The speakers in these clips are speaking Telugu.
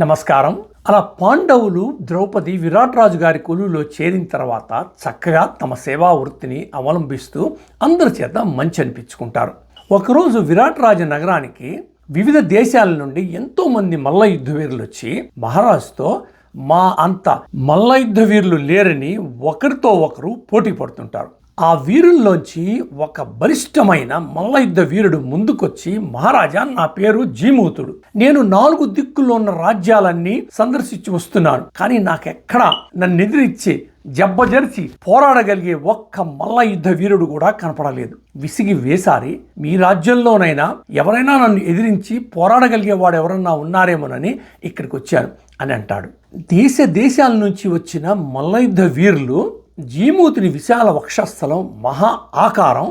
నమస్కారం. అలా పాండవులు ద్రౌపది విరాట్ రాజు గారి కొలువులో చేరిన తర్వాత చక్కగా తమ సేవా వృత్తిని అవలంబిస్తూ అందరి చేత మంచి అనిపించుకుంటారు. ఒకరోజు విరాట్ రాజు నగరానికి వివిధ దేశాల నుండి ఎంతో మంది మల్ల యుద్ధ వీరులు వచ్చి మహారాజుతో మా అంత మల్ల యుద్ధ వీరులు లేరని ఒకరితో ఒకరు పోటీ పడుతుంటారు. ఆ వీరుల్లోంచి ఒక బలిష్టమైన మల్లయుద్ధ వీరుడు ముందుకొచ్చి మహారాజా నా పేరు జీమూతుడు. నేను నాలుగు దిక్కుల్లో ఉన్న రాజ్యాలన్నీ సందర్శించి వస్తున్నాను. కానీ నాకెక్కడా నన్ను ఎదిరిచ్చి జబ్బజరిచి పోరాడగలిగే ఒక్క మల్ల యుద్ధ వీరుడు కూడా కనపడలేదు. విసిగి వేసారి మీ రాజ్యంలోనైనా ఎవరైనా నన్ను ఎదిరించి పోరాడగలిగే వాడు ఎవరన్నా ఉన్నారేమోనని ఇక్కడికి వచ్చాను అని అంటాడు. దేశ దేశాల నుంచి వచ్చిన మల్ల యుద్ధ వీరులు జీమూతిని విశాల వక్షస్థలం మహా ఆకారం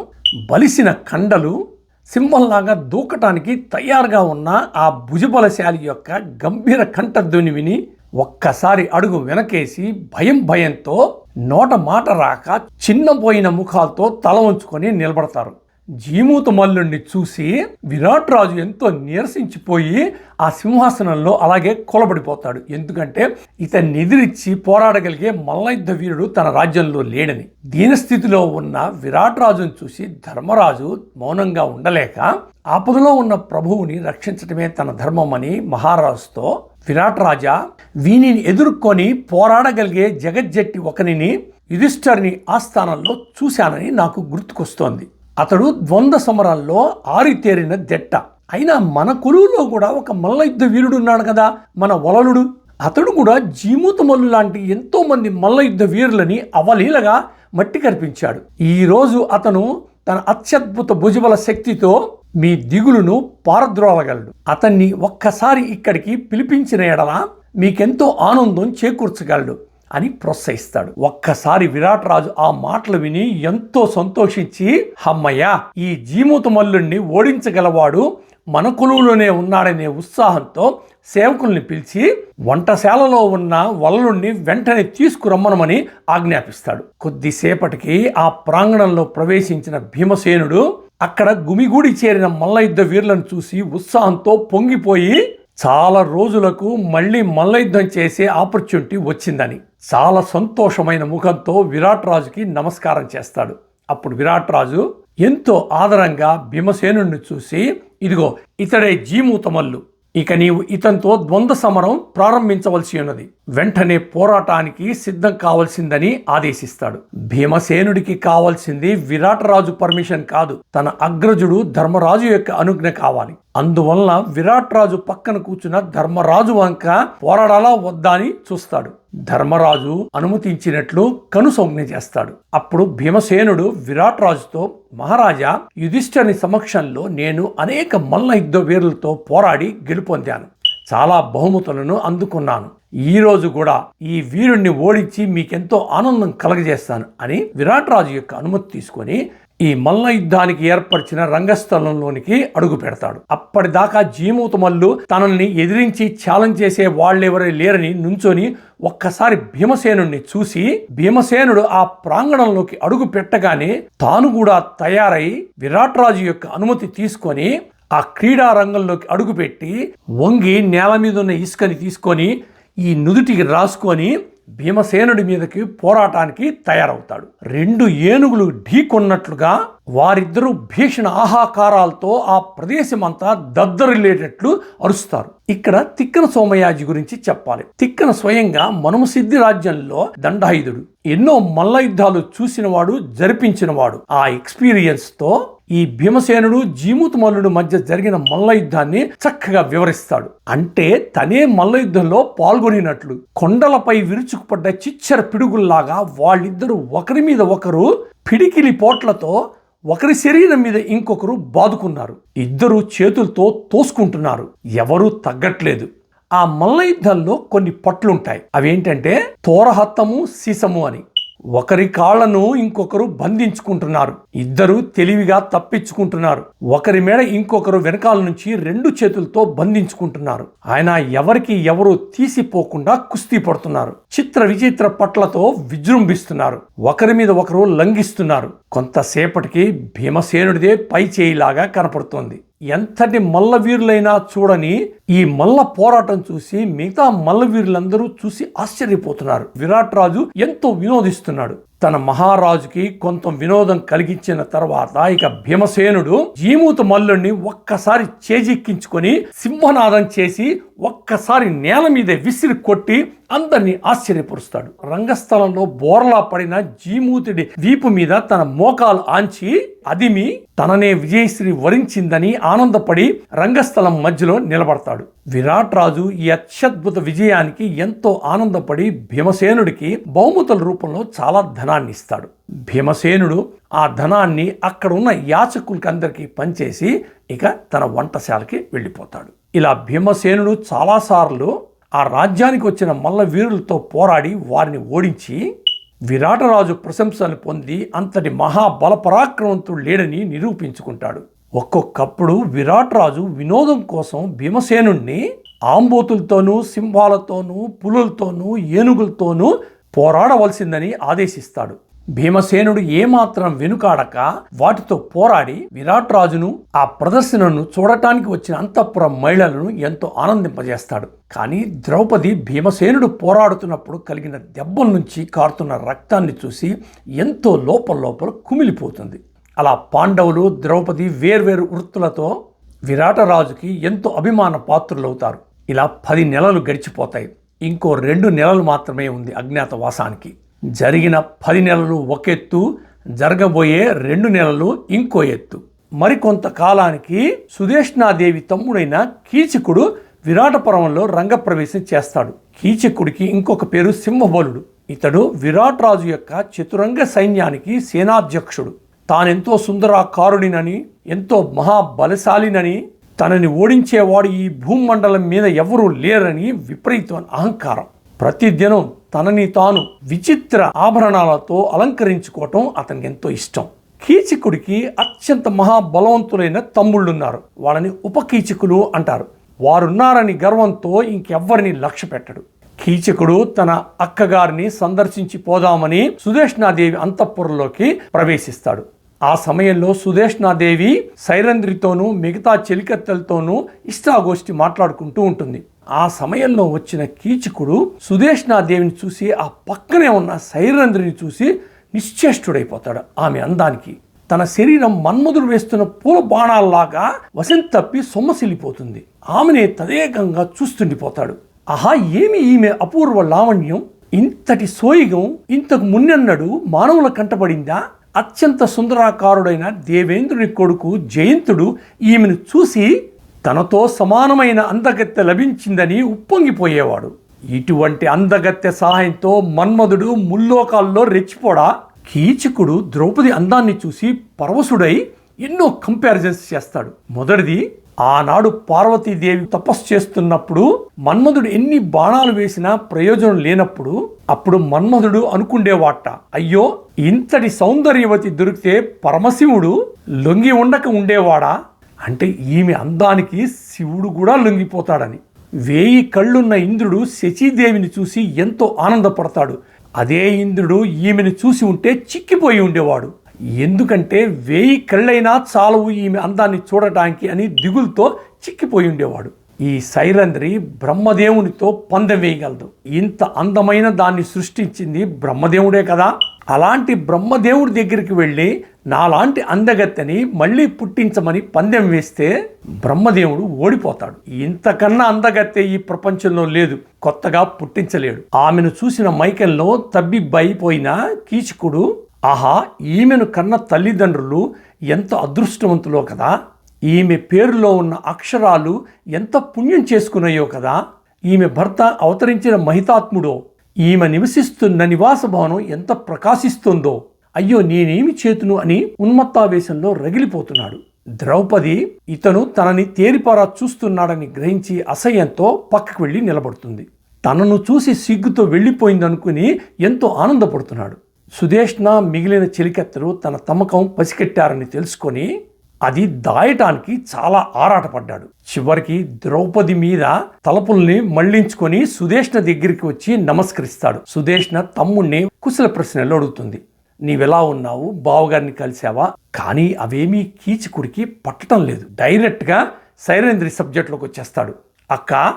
బలిసిన కండలు సింహంలాగా దూకటానికి తయారుగా ఉన్న ఆ భుజబలశాలి యొక్క గంభీర కంఠధ్వని విని ఒక్కసారి అడుగు వెనకేసి భయం భయంతో నోట మాట రాక చిన్నపోయిన ముఖాలతో తల ఉంచుకొని నిలబడతారు. జీమూత మల్లుణ్ణి చూసి విరాట్ రాజు ఎంతో నీరసించిపోయి ఆ సింహాసనంలో అలాగే కొలబడిపోతాడు. ఎందుకంటే ఇతన్ని ఎదిరించి పోరాడగలిగే మల్లయుద్ధ వీరుడు తన రాజ్యంలో లేడని. దీనస్థితిలో ఉన్న విరాట్ రాజును చూసి ధర్మరాజు మౌనంగా ఉండలేక ఆపదలో ఉన్న ప్రభువుని రక్షించటమే తన ధర్మమని మహారాజుతో విరాట్ రాజా వీనిని ఎదుర్కొని పోరాడగలిగే జగజ్జట్టి ఒకనిని యుధిష్ఠర్ని ఆస్థానంలో చూశానని నాకు గుర్తుకొస్తోంది. అతడు ద్వంద్వ సమరాల్లో ఆరితేరిన దెట్ట అయినా మన కురువులో కూడా ఒక మల్ల యుద్ధ వీరుడు ఉన్నాడు కదా మన వలలుడు. అతడు కూడా జీమూతమల్లు లాంటి ఎంతో మంది మల్ల యుద్ధ వీరులని అవలీలగా మట్టి కనిపించాడు ఈరోజు అతను తన అత్యద్భుత భుజబల శక్తితో మీ దిగులును పారద్రోలగలడు. అతన్ని ఒక్కసారి ఇక్కడికి పిలిపించిన ఎడల మీకెంతో ఆనందం చేకూర్చగలడు. అని ప్రోత్సహిస్తాడు. ఒక్కసారి విరాట్ రాజు ఆ మాటలు విని ఎంతో సంతోషించి అమ్మయ్య ఈ జీమూత మల్లుణ్ణి ఓడించగలవాడు మన కులువులోనే ఉన్నాడనే ఉత్సాహంతో సేవకుల్ని పిలిచి వంటశాలలో ఉన్న వలలుణ్ణి వెంటనే తీసుకురమ్మనమని ఆజ్ఞాపిస్తాడు. కొద్దిసేపటికి ఆ ప్రాంగణంలో ప్రవేశించిన భీమసేనుడు అక్కడ గుమిగూడి చేరిన మల్ల యుద్ధ వీరులను చూసి ఉత్సాహంతో పొంగిపోయి చాలా రోజులకు మళ్ళీ మల్లయుద్ధం చేసే ఆపర్చునిటీ వచ్చిందని. చాలా సంతోషమైన ముఖంతో విరాట్ రాజుకి నమస్కారం చేస్తాడు. అప్పుడు విరాట్ రాజు ఎంతో ఆదరంగా భీమసేనుణ్ణి చూసి ఇదిగో ఇతడే జీమూతమల్లు. ఇక నీవు ఇతనితో ద్వంద్వ సమరం ప్రారంభించవలసి ఉన్నది. వెంటనే పోరాటానికి సిద్ధం కావలసిందని ఆదేశిస్తాడు. భీమసేనుడికి కావాల్సింది విరాటరాజు పర్మిషన్ కాదు. తన అగ్రజుడు ధర్మరాజు యొక్క అనుజ్ఞ కావాలి. అందువలన విరాట్ రాజు పక్కన కూర్చున్న ధర్మరాజు వంక పోరాడాలా వద్దా అని చూస్తాడు. ధర్మరాజు అనుమతించినట్లు కనుసంజ్ఞ చేస్తాడు. అప్పుడు భీమసేనుడు విరాట్ రాజుతో మహారాజా యుధిష్ఠని సమక్షంలో నేను అనేక మల్ల యుద్ధ వీరులతో పోరాడి గెలుపొందాను. చాలా బహుమతులను అందుకున్నాను. ఈ రోజు కూడా ఈ వీరుణ్ణి ఓడించి మీకెంతో ఆనందం కలగజేస్తాను అని విరాట్ రాజు యొక్క అనుమతి తీసుకొని ఈ మల్ల యుద్ధానికి ఏర్పరిచిన రంగస్థలంలోనికి అడుగు పెడతాడు. అప్పటిదాకా జీమూతమల్లు తనల్ని ఎదిరించి ఛాలెంజ్ చేసే వాళ్ళెవరే లేరని నుంచొని ఒక్కసారి భీమసేనుణ్ణి చూసి భీమసేనుడు ఆ ప్రాంగణంలోకి అడుగు పెట్టగానే తాను కూడా తయారై విరాట్ రాజు యొక్క అనుమతి తీసుకొని ఆ క్రీడా రంగంలోకి అడుగుపెట్టి వంగి నేల మీద ఉన్న ఇసుకని తీసుకొని ఈ నుదుటికి రాసుకొని భీమసేనుడి మీదకి పోరాటానికి తయారవుతాడు. రెండు ఏనుగులు ఢీకొన్నట్లుగా వారిద్దరూ భీషణ ఆహాకారాలతో ఆ ప్రదేశమంతా దద్దరిల్లేటట్లు అరుస్తారు. ఇక్కడ తిక్కన సోమయాజి గురించి చెప్పాలి. తిక్కన స్వయంగా మనుమసిద్ధి రాజ్యంలో దండాయుధుడు ఎన్నో మల్ల యుద్ధాలు చూసినవాడు జరిపించినవాడు. ఆ ఎక్స్పీరియన్స్తో ఈ భీమసేనుడు జీముతుమల్లుడు మధ్య జరిగిన మల్ల యుద్ధాన్ని చక్కగా వివరిస్తాడు. అంటే తనే మల్ల యుద్ధంలో పాల్గొనినట్లు. కొండలపై విరుచుకుపడ్డ చిచ్చర పిడుగుల్లాగా వాళ్ళిద్దరూ ఒకరి మీద ఒకరు పిడికిలి పోట్లతో ఒకరి శరీరం మీద ఇంకొకరు బాదుకున్నారు. ఇద్దరు చేతులతో తోసుకుంటున్నారు. ఎవరూ తగ్గట్లేదు. ఆ మల్లయుద్ధంలో కొన్ని పట్లుంటాయి. అవేంటంటే తోరహత్తము సీసము అని. ఒకరి కాళ్ళను ఇంకొకరు బంధించుకుంటున్నారు. ఇద్దరు తెలివిగా తప్పించుకుంటున్నారు. ఒకరి మేడ ఇంకొకరు వెనకాల నుంచి రెండు చేతులతో బంధించుకుంటున్నారు. ఆయన ఎవరికి ఎవరు తీసిపోకుండా కుస్తీ పడుతున్నారు. చిత్ర విచిత్ర పట్లతో విజృంభిస్తున్నారు. ఒకరి మీద ఒకరు లంఘిస్తున్నారు. కొంతసేపటికి భీమసేనుడిదే పై చేయిలాగా కనపడుతోంది. ఎంతటి మల్లవీరులైనా చూడని ఈ మల్ల పోరాటం చూసి మిగతా మల్ల వీరులందరూ చూసి ఆశ్చర్యపోతున్నారు. విరాట్ రాజు ఎంతో వినోదిస్తున్నాడు. తన మహారాజుకి కొంత వినోదం కలిగించిన తర్వాత ఇక భీమసేనుడు జీమూత మల్లుణ్ణి ఒక్కసారి చేజిక్కించుకొని సింహనాదం చేసి ఒక్కసారి నేల మీద విసిరి కొట్టి అందరినీ ఆశ్చర్యపరుస్తాడు. రంగస్థలంలో బోర్లా పడిన జీమూతుడి వీపు మీద తన మోకాలు ఆంచి అదిమి తననే విజయశ్రీ వరించిందని ఆనందపడి రంగస్థలం మధ్యలో నిలబడతాడు. విరాట్ రాజు ఈ అత్యద్భుత విజయానికి ఎంతో ఆనందపడి భీమసేనుడికి బహుమతుల రూపంలో చాలా ధనాన్ని ఇస్తాడు. భీమసేనుడు ఆ ధనాన్ని అక్కడ ఉన్న యాచకులకి అందరికీ పంచేసి ఇక తన వంటశాలకి వెళ్ళిపోతాడు. ఇలా భీమసేనుడు చాలాసార్లు ఆ రాజ్యానికి వచ్చిన మల్ల వీరులతో పోరాడి వారిని ఓడించి విరాటరాజు ప్రశంసలు పొంది అంతటి మహాబలపరాక్రమంతుడు లేడని నిరూపించుకుంటాడు. ఒక్కొక్కప్పుడు విరాట్ రాజు వినోదం కోసం భీమసేనుణ్ణి ఆంబోతులతోనూ సింహాలతోనూ పులులతోనూ ఏనుగులతోనూ పోరాడవలసిందని ఆదేశిస్తాడు. భీమసేనుడు ఏమాత్రం వెనుకాడక వాటితో పోరాడి విరాట్ రాజును ఆ ప్రదర్శనను చూడటానికి వచ్చిన అంతఃపుర మహిళలను ఎంతో ఆనందింపజేస్తాడు. కానీ ద్రౌపది భీమసేనుడు పోరాడుతున్నప్పుడు కలిగిన దెబ్బల నుంచి కారుతున్న రక్తాన్ని చూసి ఎంతో లోపల లోపల కుమిలిపోతుంది. అలా పాండవులు ద్రౌపది వేర్వేరు వృత్తులతో విరాటరాజుకి ఎంతో అభిమాన పాత్రులవుతారు. ఇలా పది నెలలు గడిచిపోతాయి. ఇంకో రెండు నెలలు మాత్రమే ఉంది అజ్ఞాతవాసానికి. జరిగిన పది నెలలు ఒక ఎత్తు జరగబోయే రెండు నెలలు ఇంకో ఎత్తు. మరికొంత కాలానికి సుదేష్ణాదేవి తమ్ముడైన కీచకుడు విరాటపురంలో రంగప్రవేశం చేస్తాడు. కీచకుడికి ఇంకొక పేరు సింహబలుడు. ఇతడు విరాట్ రాజు యొక్క చతురంగ సైన్యానికి సేనాధ్యక్షుడు. తానెంతో సుందరాకారుడినని ఎంతో మహాబలశాలినని తనని ఓడించేవాడు ఈ భూమండలం మీద ఎవరూ లేరని విపరీతమైన అహంకారం. ప్రతిదినం తనని తాను విచిత్ర ఆభరణాలతో అలంకరించుకోవటం అతనికి ఎంతో ఇష్టం. కీచకుడికి అత్యంత మహాబలవంతులైన తమ్ముళ్ళున్నారు. వాళ్ళని ఉపకీచకులు అంటారు. వారున్నారని గర్వంతో ఇంకెవ్వరిని లక్ష్య పెట్టడు. కీచకుడు తన అక్కగారిని సందర్శించి పోదామని సుదేష్ణాదేవి అంతఃపురంలోకి ప్రవేశిస్తాడు. ఆ సమయంలో సుదేష్ణాదేవి సైరంధ్రితోనూ మిగతా చెలికత్తెలతోనూ ఇష్టాగోష్ఠి మాట్లాడుకుంటూ ఉంటుంది. ఆ సమయంలో వచ్చిన కీచకుడు సుదేష్ణాదేవిని చూసి ఆ పక్కనే ఉన్న సైరంధ్రిని చూసి నిశ్చేష్టుడైపోతాడు ఆమె అందానికి. తన శరీరం మన్మధుడు వేస్తున్న పూల బాణాల్లాగా వశం తప్పి సొమ్మసిల్లిపోతుంది. ఆమెనే తదేకంగా చూస్తుండిపోతాడు. ఆహా ఏమి ఈమె అపూర్వ లావణ్యం? ఇంతటి సోయిగం ఇంతకు మున్నెన్నడు మానవుల కంటపడిందా? అత్యంత సుందరాకారుడైన దేవేంద్రుని కొడుకు జయంతుడు ఈమెను చూసి తనతో సమానమైన అందగత్తె లభించిందని ఉప్పొంగిపోయేవాడు. ఇటువంటి అందగత్తె సహాయంతో మన్మధుడు ముల్లోకాల్లో రెచ్చిపోడా? కీచకుడు ద్రౌపది అందాన్ని చూసి పరవశుడై ఎన్నో కంపారిజన్స్ చేస్తాడు. మొదటిది ఆనాడు పార్వతీదేవి తపస్సు చేస్తున్నప్పుడు మన్మధుడు ఎన్ని బాణాలు వేసినా ప్రయోజనం లేనప్పుడు అప్పుడు మన్మధుడు అనుకుండేవాట అయ్యో ఇంతటి సౌందర్యవతి దొరికితే పరమశివుడు లొంగి ఉండక ఉండేవాడా? అంటే ఈమె అందానికి శివుడు కూడా లొంగిపోతాడని. వేయి కళ్ళున్న ఇంద్రుడు శచీదేవిని చూసి ఎంతో ఆనందపడతాడు. అదే ఇంద్రుడు ఈమెను చూసి ఉంటే చిక్కిపోయి ఉండేవాడు. ఎందుకంటే వేయి కళ్ళైనా చాలవు ఈమె అందాన్ని చూడటానికి అని దిగులతో చిక్కిపోయి ఉండేవాడు. ఈ సైరంధ్రి బ్రహ్మదేవునితో పందెం వేయగలదు ఇంత అందమైన దాన్ని సృష్టించింది బ్రహ్మదేవుడే కదా. అలాంటి బ్రహ్మదేవుడి దగ్గరికి వెళ్ళి నాలాంటి అందగత్తెని మళ్ళీ పుట్టించమని పందెం వేస్తే బ్రహ్మదేవుడు ఓడిపోతాడు. ఇంతకన్నా అందగత్తె ఈ ప్రపంచంలో లేదు. కొత్తగా పుట్టించలేడు. ఆమెను చూసిన మైకంలో తబ్బిబ్బైపోయిన కీచకుడు ఆహా ఈమెను కన్న తల్లిదండ్రులు ఎంత అదృష్టవంతులో కదా? ఈమె పేరులో ఉన్న అక్షరాలు ఎంత పుణ్యం చేసుకున్నాయో కదా? ఈమె భర్త అవతరించిన మహితాత్ముడో ఈమె నివసిస్తున్న నివాస భవనం ఎంత ప్రకాశిస్తుందో. అయ్యో నేనేమి చేతును అని ఉన్మత్తావేశంలో రగిలిపోతున్నాడు. ద్రౌపది ఇతను తనని తేరిపారా చూస్తున్నాడని గ్రహించి అసహ్యంతో పక్కకు వెళ్ళి నిలబడుతుంది. తనను చూసి సిగ్గుతో వెళ్ళిపోయిందనుకుని ఎంతో ఆనందపడుతున్నాడు. సుదేష్ణ మిగిలిన చెలికత్తెలు తన తమకం పసికెట్టారని తెలుసుకొని అది దాయటానికి చాలా ఆరాటపడ్డాడు. చివరికి ద్రౌపది మీద తలపుల్ని మళ్ళించుకొని సుదేష్ణ దగ్గరికి వచ్చి నమస్కరిస్తాడు. సుదేష్ణ తమ్ముణ్ణి కుశల ప్రశ్నలు అడుగుతుంది. నీవెలా ఉన్నావు? బావగారిని కలిసావా? కానీ అవేమీ కీచుకుడికి పట్టడం లేదు. డైరెక్ట్గా సైరేంద్రి సబ్జెక్ట్లోకి వచ్చేస్తాడు. అక్క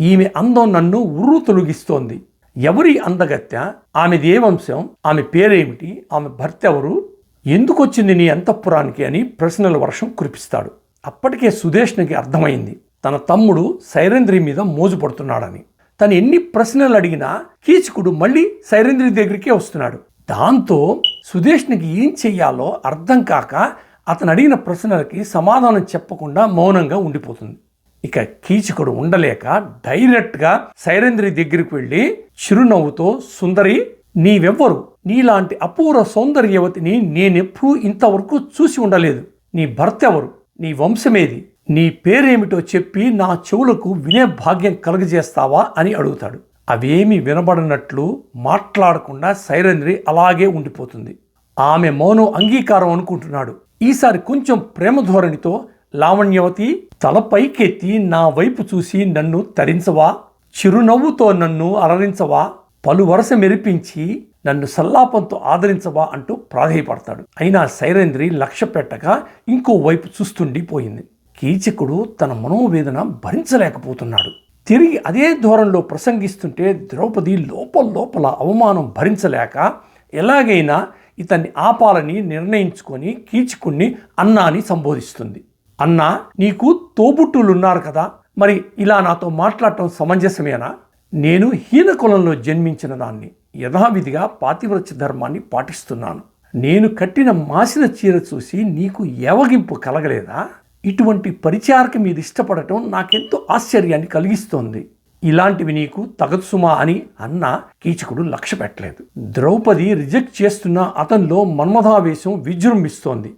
ఈమె అందం నన్ను ఉర్రు తొలగిస్తోంది. ఎవరి అందగత్య ఆమెది ఏ వంశం ఆమె పేరేమిటి ఆమె భర్త ఎవరు? ఎందుకు వచ్చింది నీ అంతఃపురానికి అని ప్రశ్నల వర్షం కురిపిస్తాడు. అప్పటికే సుదేష్ణకి అర్థమైంది. తన తమ్ముడు సైరేంద్రి మీద మోజు పడుతున్నాడని. తను ఎన్ని ప్రశ్నలు అడిగినా కీచకుడు మళ్ళీ సైరేంద్రి దగ్గరికే వస్తున్నాడు. దాంతో సుదేష్ణకి ఏం చెయ్యాలో అర్థం కాక అతను అడిగిన ప్రశ్నలకి సమాధానం చెప్పకుండా మౌనంగా ఉండిపోతుంది. ఇక కీచకుడు ఉండలేక డైరెక్ట్గా సైరేంద్రి దగ్గరికి వెళ్ళి చిరునవ్వుతో సుందరి నీవెవ్వరు? నీలాంటి అపూర్వ సౌందర్యవతిని నేనెప్పుడూ ఇంతవరకు చూసి ఉండలేదు. నీ భర్త ఎవరు? నీ వంశమేది? నీ పేరేమిటో చెప్పి నా చెవులకు వినే భాగ్యం కలుగజేస్తావా? అని అడుగుతాడు. అవేమీ వినబడినట్లు మాట్లాడకుండా సైరేంద్రి అలాగే ఉండిపోతుంది. ఆమె మౌనం అంగీకారం అనుకుంటున్నాడు. ఈసారి కొంచెం ప్రేమ ధోరణితో లావణ్యవతి తల పైకెత్తి నా వైపు చూసి నన్ను తరించవా? చిరునవ్వుతో నన్ను అలరించవా? పలు వరుస మెరిపించి నన్ను సల్లాపంతో ఆదరించవా అంటూ ప్రాధేయపడతాడు. అయినా సైరేంద్రి లక్ష్య పెట్టక ఇంకో వైపు చూస్తుండిపోయింది. కీచకుడు తన మనోవేదన భరించలేకపోతున్నాడు. తిరిగి అదే ధోరణిలో ప్రసంగిస్తుంటే ద్రౌపది లోపల లోపల అవమానం భరించలేక ఎలాగైనా ఇతన్ని ఆపాలని నిర్ణయించుకొని కీచకుణ్ణి అన్నాని సంబోధిస్తుంది. అన్నా నీకు తోబుట్టులున్నారు కదా. మరి ఇలా నాతో మాట్లాడటం సమంజసమేనా? నేను హీన కులంలో జన్మించిన దాన్ని యథావిధిగా పాతివ్రత్య ధర్మాన్ని పాటిస్తున్నాను. నేను కట్టిన మాసిన చీర చూసి నీకు ఎవగింపు కలగలేదా? ఇటువంటి పరిచారక మీద ఇష్టపడటం నాకెంతో ఆశ్చర్యాన్ని కలిగిస్తోంది. ఇలాంటివి నీకు తగదు సుమా అని అన్న కీచకుడు లక్ష్య పెట్టలేదు. ద్రౌపది రిజెక్ట్ చేస్తున్న అతనిలో మన్మథావేశం విజృంభిస్తోంది.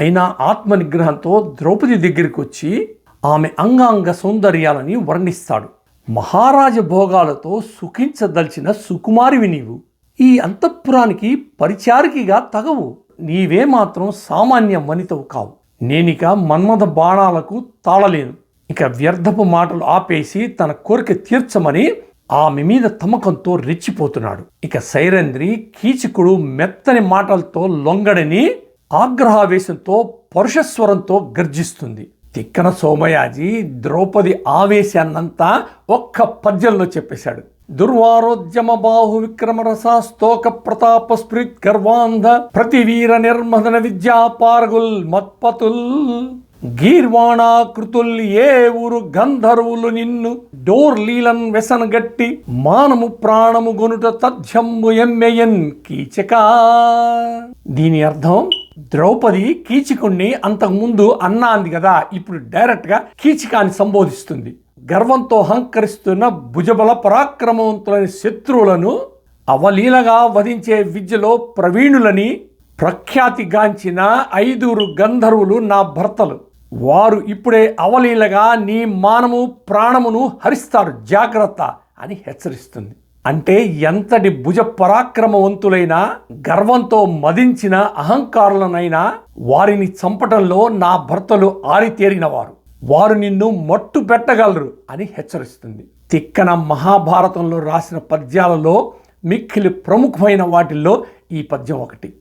అయినా ఆత్మ నిగ్రహంతో ద్రౌపది దగ్గరికి వచ్చి ఆమె అంగాంగ సౌందర్యాలని వర్ణిస్తాడు. మహారాజ భోగాలతో సుఖించదలిచిన సుకుమారివి నీవు. ఈ అంతఃపురానికి పరిచారికిగా తగవు. నీవే మాత్రం సామాన్య వనితవు కావు. నేనిక మన్మథ బాణాలకు తాళలేను. ఇక వ్యర్థపు మాటలు ఆపేసి తన కోరిక తీర్చమని ఆమె మీద తమకంతో రెచ్చిపోతున్నాడు. ఇక సైరంధ్రి కీచకుడు మెత్తని మాటలతో లొంగడని ఆగ్రహావేశంతో పరుషస్వరంతో గర్జిస్తుంది. తిక్కన సోమయాజీ ద్రౌపది ఆవేశాన్నంతా ఒక్క పద్యంలో చెప్పేశాడు. దుర్వారోద్యమ బాహు విక్రమ రసాస్తోక ప్రతాప స్ఫృత్ గర్వాంధ ప్రతివీర నిర్మదన విద్యా పార్గుల్ మత్పతుల్ గీర్వాణాకృతుల్ ఏ ఊరు గంధర్వులు నిన్ను డోర్ లీలన్ వెసనగట్టి మానము ప్రాణము గొనుట తథ్యంబు ఎమ్మెయన్ కీచక. దీని అర్థం ద్రౌపది కీచికుణ్ణి అంతకుముందు అన్నా అంది కదా ఇప్పుడు డైరెక్ట్గా కీచికాన్ని సంబోధిస్తుంది. గర్వంతో అహంకరిస్తున్న భుజబల పరాక్రమవంతులైన శత్రువులను అవలీలగా వధించే విద్యలో ప్రవీణులని ప్రఖ్యాతిగాంచిన ఐదుగురు గంధర్వులు నా భర్తలు. వారు ఇప్పుడే అవలీలగా నీ మానము ప్రాణమును హరిస్తారు. జాగ్రత్త అని హెచ్చరిస్తుంది. అంటే ఎంతటి భుజ పరాక్రమవంతులైనా గర్వంతో మదించిన అహంకారులనైనా వారిని చంపటంలో నా భర్తలు ఆరితేరినవారు. వారు నిన్ను మట్టు పెట్టగలరు అని హెచ్చరిస్తుంది. తిక్కన మహాభారతంలో రాసిన పద్యాలలో మిక్కిలి ప్రముఖమైన వాటిల్లో ఈ పద్యం ఒకటి.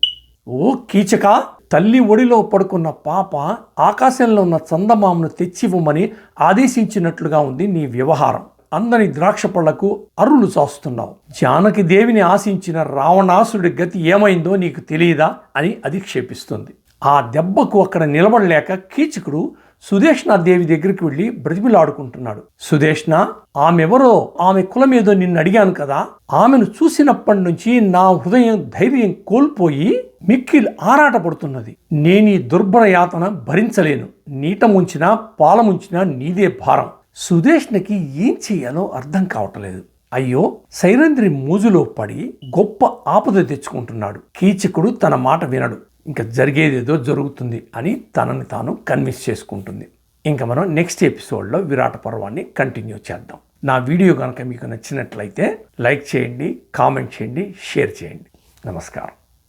ఓ కీచక తల్లి ఒడిలో పడుకున్న పాప ఆకాశంలో ఉన్న చందమామను తెచ్చివ్వమని ఆదేశించినట్లుగా ఉంది నీ వ్యవహారం. అందని ద్రాక్ష పళ్ళకు అరులు చాస్తున్నావు. జానకి దేవిని ఆశించిన రావణాసుడి గతి ఏమైందో నీకు తెలియదా అని అధిక్షేపిస్తుంది. ఆ దెబ్బకు అక్కడ నిలబడలేక కీచకుడు సుదేష్ణ దేవి దగ్గరికి వెళ్ళి బ్రతిమిలాడుకుంటున్నాడు. సుదేష్ణ ఆమెవరో? ఆమె కులమేదో నిన్ను అడిగాను కదా. ఆమెను చూసినప్పటి నుంచి నా హృదయం ధైర్యం కోల్పోయి మిక్కిల్ ఆరాటపడుతున్నది. నేను ఈ దుర్భర యాతన భరించలేను. నీట ముంచినా పాల ముంచినా నీదే భారం. సుదేష్ణకి ఏం చేయాలో అర్థం కావట్లేదు. అయ్యో సైరంధ్రి మూజులో పడి గొప్ప ఆపద తెచ్చుకుంటున్నాడు. కీచకుడు తన మాట వినడు. ఇంకా జరిగేదేదో జరుగుతుంది అని తనని తాను కన్విన్స్ చేసుకుంటుంది. ఇంకా మనం నెక్స్ట్ ఎపిసోడ్లో విరాట పర్వాన్ని కంటిన్యూ చేద్దాం. నా వీడియో కనుక మీకు నచ్చినట్లయితే లైక్ చేయండి కామెంట్ చేయండి షేర్ చేయండి. నమస్కారం.